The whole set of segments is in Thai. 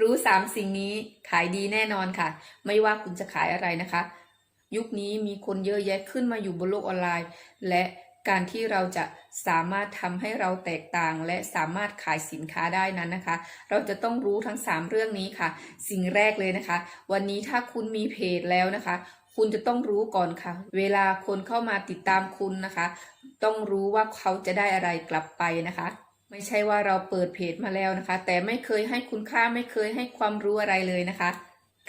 รู้สามสิ่งนี้ขายดีแน่นอนค่ะ ไม่ว่าคุณจะขายอะไรนะคะ ยุคนี้มีคนเยอะแยะขึ้นมาอยู่บนโลกออนไลน์ และการที่เราจะสามารถทำให้เราแตกต่าง และสามารถขายสินค้าได้นั้นนะคะ เราจะต้องรู้ทั้ง 3 เรื่องนี้ค่ะ สิ่งแรกเลยนะคะ วันนี้ถ้าคุณมีเพจแล้วนะคะ คุณจะต้องรู้ก่อนค่ะ เวลาคนเข้ามาติดตามคุณนะคะ ต้องรู้ว่าเขาจะได้อะไรกลับไปนะคะ ไม่ใช่ว่าเราเปิดเพจมาแล้วนะคะ แต่ไม่เคยให้คุณค่าไม่เคยให้ความรู้อะไรเลยนะคะ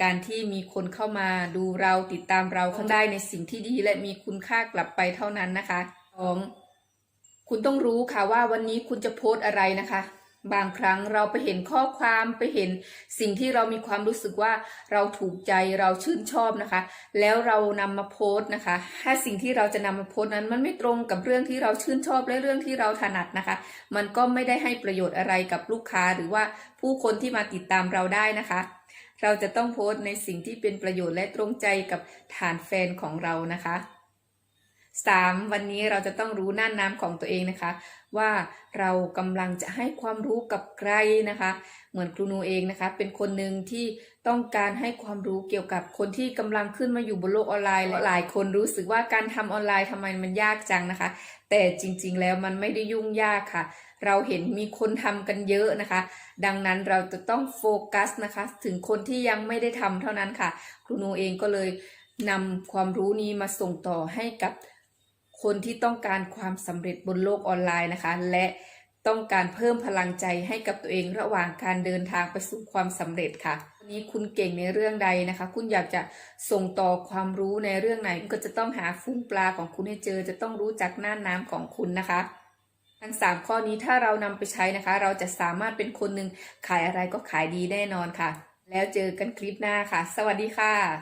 การที่มีคนเข้ามาดูเราติดตามเราเขาได้ในสิ่งที่ดีและมีคุณค่ากลับไปเท่านั้นนะคะสองคุณต้องรู้ค่ะว่าวันนี้คุณจะโพสต์อะไรนะคะ บางครั้งเราไปเห็นข้อความไปเห็นสิ่งที่เรามีความรู้สึกว่าเราถูกใจเราชื่นชอบนะคะ แล้วเรานำมาโพสต์นะคะถ้าสิ่งที่เราจะนำมาโพสต์นั้น มันไม่ตรงกับเรื่องที่เราชื่นชอบและเรื่องที่เราถนัดนะคะ มันก็ไม่ได้ให้ประโยชน์อะไรกับลูกค้าหรือว่าผู้คนที่มาติดตามเราได้นะคะ เราจะต้องโพสต์ในสิ่งที่เป็นประโยชน์และตรงใจกับฐานแฟนของเรานะคะ 3. วันนี้เราจะต้องรู้น่านน้ำของตัวเองนะคะ ว่าเรากำลังจะให้ความรู้กับใครนะคะ เหมือนครูนูเองนะคะ เป็นคนหนึ่งที่ต้องการให้ความรู้เกี่ยวกับคนที่กำลังขึ้นมาอยู่บนโลกออนไลน์หลายคนรู้สึกว่าการทำออนไลน์ทำไมมันยากจังนะคะ แต่จริงๆแล้วมันไม่ได้ยุ่งยากค่ะ เราเห็นมีคนทำกันเยอะนะคะ ดังนั้นเราจะต้องโฟกัสนะคะ ถึงคนที่ยังไม่ได้ทำเท่านั้นค่ะ ครูนูเองก็เลยนำความรู้นี้มาส่งต่อให้กับ คนที่ต้องการความสำเร็จบนโลกออนไลน์นะคะ และต้องการเพิ่มพลังใจให้กับตัวเองระหว่างการเดินทางไปสู่ความสำเร็จค่ะวันนี้คุณเก่งในเรื่องใดนะคะ คุณอยากจะส่งต่อความรู้ในเรื่องไหนก็จะต้องหาฟุ้งปลาของคุณให้เจอ จะต้องรู้จักน่านน้ำของคุณนะคะ ทั้งสามข้อนี้ถ้าเรานำไปใช้นะคะ เราจะสามารถเป็นคนหนึ่งขายอะไรก็ขายดีแน่นอนค่ะ แล้วเจอกันคลิปหน้าค่ะ สวัสดีค่ะ